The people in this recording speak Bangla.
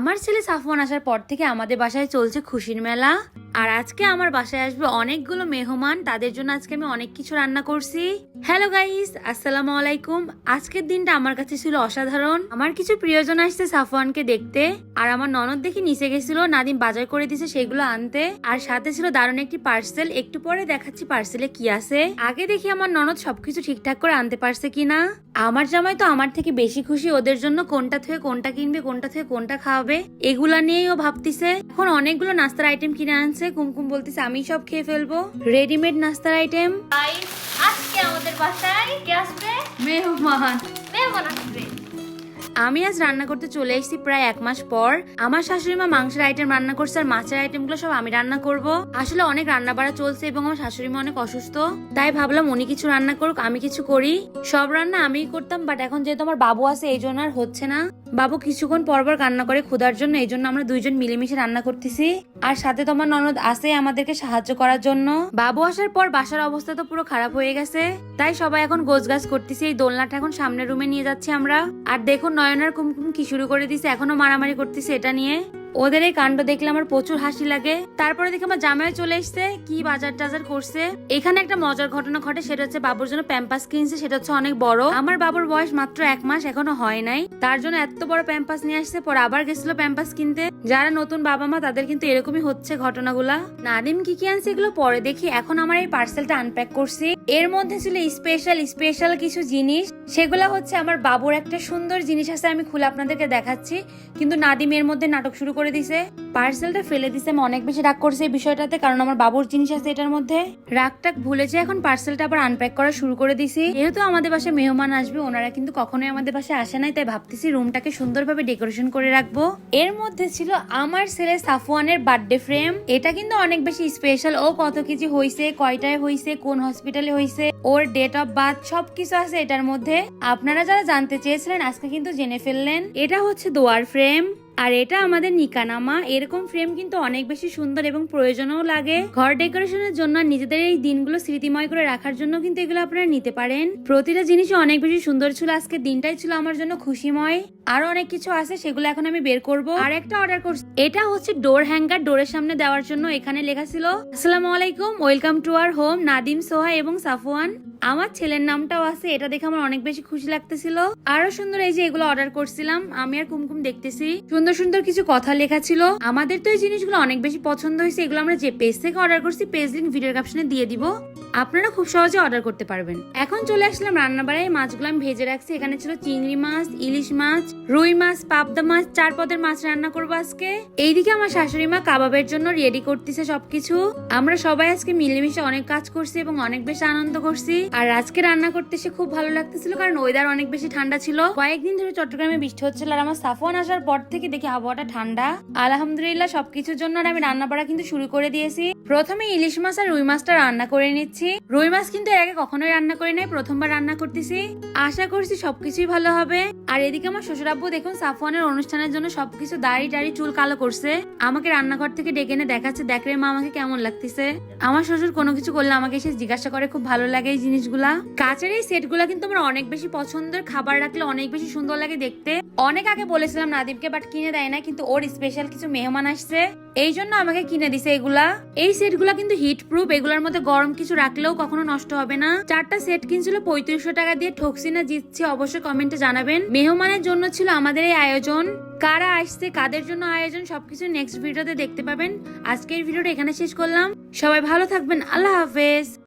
আমার ছেলে সাফওয়ান আসার পর থেকে আমাদের বাসায় চলছে খুশির মেলা। আর আজকে আমার বাসায় আসবে অনেকগুলো মেহমান, তাদের জন্য আজকে আমি অনেক কিছু রান্না করছি। হ্যালো গাইস আসসালামু আলাইকুম। আজকের দিনটা আমার কাছে ছিল অসাধারণ। আমার কিছু প্রিয়জন আসছে সাফওয়ানকে দেখতে। আর আমার ননদ দেখি নিচে গেছিল, নাদিম বাজার করে দিছে সেগুলো আনতে। আর সাথে ছিল দারুণ একটি পার্সেল একটু পরে দেখাচ্ছি পার্সেলে কি আছে। আগে দেখি আমার ননদ সবকিছু ঠিকঠাক করে আনতে পারছে কিনা। আমার জামাই তো আমার থেকে বেশি খুশি, ওদের জন্য কোনটা থেকে কোনটা কিনবে, কোনটা থেকে কোনটা খাওয়াবে এগুলা নিয়েই ও ভাবতিছে এখন অনেকগুলো নাস্তার আইটেম কিনে আনছে। কুমকুম বলতেছে আমি সব খেয়ে ফেলব। রেডিমেড নাস্তার আইটেম আজকে আমাদের বাসায় কে আসবে? মেহমান। মেহমান আসবে। আমি আজ রান্না করতে চলে এসেছি প্রায় এক মাস পর। আমার শাশুড়ি মা মাংসের আইটেম রান্না করছে আর মাছের আইটেমগুলো সব আমি রান্না করব। আসলে অনেক রান্না বাড়া চলছে এবং আমার শাশুড়ি মা অনেক অসুস্থ। তাই ভাবলাম উনি কিছু রান্না করুক, আমি কিছু করি। সব রান্না আমিই করতাম বাট এখন যেহেতু আমার বাবু আছে, এই জন্য আর হচ্ছে না। বাবু কিছুক্ষণ পর পর রান্না করে ক্ষুধার জন্য, এই জন্য আমরা দুইজন মিলেমিশে রান্না করতেছি। আর সাথে তোমার ননদ আছে আমাদেরকে সাহায্য করার জন্য। বাবু আসার পর বাসার অবস্থা তো পুরো খারাপ হয়ে গেছে। তাই সবাই এখন গোছগাছ করতেছি, এই দোলনাটা এখন সামনের রুমে নিয়ে যাচ্ছি আমরা। আর দেখুন নয়নার কুমকুম কি শুরু করে দিছে, এখনও মারামারি করতেছে এটা নিয়ে? ওদের এই কাণ্ড দেখলে আমার প্রচুর হাসি লাগে। তারপরে দেখে আমার জামাই চলে এসছে, কি বাজার টাজার করছে। এখানে একটা মজার ঘটনা ঘটে, সেটা হচ্ছে বাবুর জন্য প্যাম্পাস কিনছে, সেটা হচ্ছে অনেক বড়। আমার বাবুর বয়স মাত্র এক মাস, এখনও হয় নাই। তার জন্য এত বড় প্যাম্পাস নিয়ে আসছে, পরে আবার গেছিল প্যাম্পাস কিনতে। যারা নতুন বাবা মা, তাদের কিন্তু এরকমই হচ্ছে ঘটনাগুলা। নাদিম কি কি আনছে এগুলো পরে দেখি, এখন আমার এই পার্সেলটা আনপ্যাক করছি। এর মধ্যে ছিল স্পেশাল স্পেশাল কিছু জিনিস। সেগুলা হচ্ছে আমার বাবুর একটা সুন্দর জিনিস আছে, আমি খুলে আপনাদেরকে দেখাচ্ছি। কিন্তু নাদিম এর মধ্যে নাটক শুরু করে দিছে। পার্সেলটা ফেলে দিছে। আমি অনেক বেশি রাগ করছি এই বিষয়টাতে, কারণ আমার বাবুর জিনিস আছে এটার মধ্যে। রাগটাক ভুলেছে এখন পার্সেলটা আবার আনপ্যাক করা শুরু করে দিছি। যেহেতু আমাদের বাসায় মেহমান আসবে, ওনারা কিন্তু কখনোই আমাদের বাসায় আসে নাই, তাই ভাবতেছি রুমটাকে সুন্দরভাবে ডেকোরেশন করে রাখব। এর মধ্যে ছিল আমার ছেলে সাফওয়ানের বার্থডে ফ্রেম এটা কিন্তু অনেক বেশি স্পেশাল ও কত কেজি হয়েছে কয়টায় হয়েছে কোন হসপিটালে হয়েছে ওর ডেট অফ বার্থ সবকিছু আছে এটার মধ্যে। আপনারা যারা জানতে চেয়েছিলেন, আজকে কিন্তু জেনে ফেললেন। এটা হচ্ছে দোয়ার ফ্রেম আর এটা আমাদের নিকানামা। এরকম ফ্রেম কিন্তু অনেক বেশি সুন্দর এবং প্রয়োজনও লাগে। ঘর ডেকোরেশনের জন্য নিজেদের এই দিনগুলো স্মৃতিময় করে রাখার জন্য কিন্তু এগুলো আপনারা নিতে পারেন। প্রতিটা জিনিসই অনেক বেশি সুন্দর ছিল। আজকে দিনটাই ছিল আমার জন্য খুশিময়। আরও অনেক কিছু আছে, সেগুলো এখন আমি বের করব। আর একটা অর্ডার করছি। এটা হচ্ছে ডোর হ্যাঙ্গার ডোরের সামনে দেওয়ার জন্য এখানে লেখা ছিল, আসসালামু আলাইকুম welcome to our home Nadim, Soha এবং সাফওয়ান। আমার ছেলের নামটাও আছে, এটা দেখে আমার অনেক বেশি খুশি লাগতেছিল। আরও সুন্দর এই যে এগুলো অর্ডার করছিলাম, আমি আর কুমকুম দেখতেছি। সুন্দর সুন্দর কিছু কথা লেখা ছিল। আমাদের তো এই জিনিসগুলো অনেক বেশি পছন্দ হয়েছে, এগুলো আমরা যে পেজ থেকে অর্ডার করছি পেজ লিঙ্ক ভিডিও ক্যাপশনে দিয়ে দিব। আপনারা খুব সহজে অর্ডার করতে পারবেন। এখন চলে আসলাম রান্নাবাড়ায়। মাছগুলো আমি ভেজে রাখছি। এখানে ছিল চিংড়ি মাছ, ইলিশ মাছ, রুই মাছ, পাবদা মাছ। চার পদের মাছ রান্না করব আজকে। এইদিকে আমার শাশুড়ি মা কাবাবের জন্য রেডি করতেছে সবকিছু। আমরা সবাই আজকে মিলেমিশে অনেক কাজ করছি এবং অনেক বেশি আনন্দ করছি। আর আজকে রান্না করতে এসে খুব ভালো লাগতেছিল, কারণ ওয়েদার অনেক বেশি ঠান্ডা ছিল। কয়েকদিন ধরে চট্টগ্রামে বৃষ্টি হচ্ছিল আর আমার সাফওয়ান আসার পর থেকে দেখি আবহাওয়াটা ঠান্ডা। আলহামদুলিল্লাহ সবকিছুর জন্য আর আমি রান্না বাড়া কিন্তু শুরু করে দিয়েছি। প্রথমে ইলিশ মাছ আর রুই মাছটা রান্না করে নিচ্ছি। রুই মাছ কিন্তু এর আগে কখনোই রান্না করি নাই, প্রথমবার রান্না করতেছি। আশা করছি সবকিছুই ভালো হবে। আর এদিকে আমার শ্বশুর আব্বু দেখুন, সাফওয়ানের অনুষ্ঠানের জন্য সবকিছু দাড়ি টাড়ি চুল কালো করছে। আমাকে রান্নাঘর থেকে ডেকে এনে দেখাচ্ছে, দেখ রে মা, আমাকে কেমন লাগতেছে? আমার শ্বশুর কোনো কিছু করলে আমাকে এসে জিজ্ঞাসা করে, খুব ভালো লাগে এই জিনিসগুলা? কাচের এই সেটগুলা কিন্তু আমার অনেক বেশি পছন্দের, খাবার রাখলে অনেক বেশি সুন্দর লাগে দেখতে। অনেক আগে বলেছিলাম নাদিমকে, বাট কিনে দেয় না কিন্তু ওর স্পেশাল কিছু মেহমান আসছে। এই জন্য আমাকে কিনে দিছে এগুলা। এই সেট সেটগুলা কিন্তু হিট প্রুফ এগুলার মধ্যে গরম কিছু রাখলেও কখনো নষ্ট হবে না। চারটা সেট কিনছিল পঁয়ত্রিশশো টাকা দিয়ে ঠকছি না জিতছি অবশ্যই কমেন্টে জানাবেন। মেহমানের জন্য ছিল আমাদের এই আয়োজন। কারা আসছে, কাদের জন্য আয়োজন, সবকিছু নেক্সট ভিডিওতে দেখতে পাবেন। আজকের ভিডিওটা এখানে শেষ করলাম। সবাই ভালো থাকবেন। আল্লাহ হাফেজ।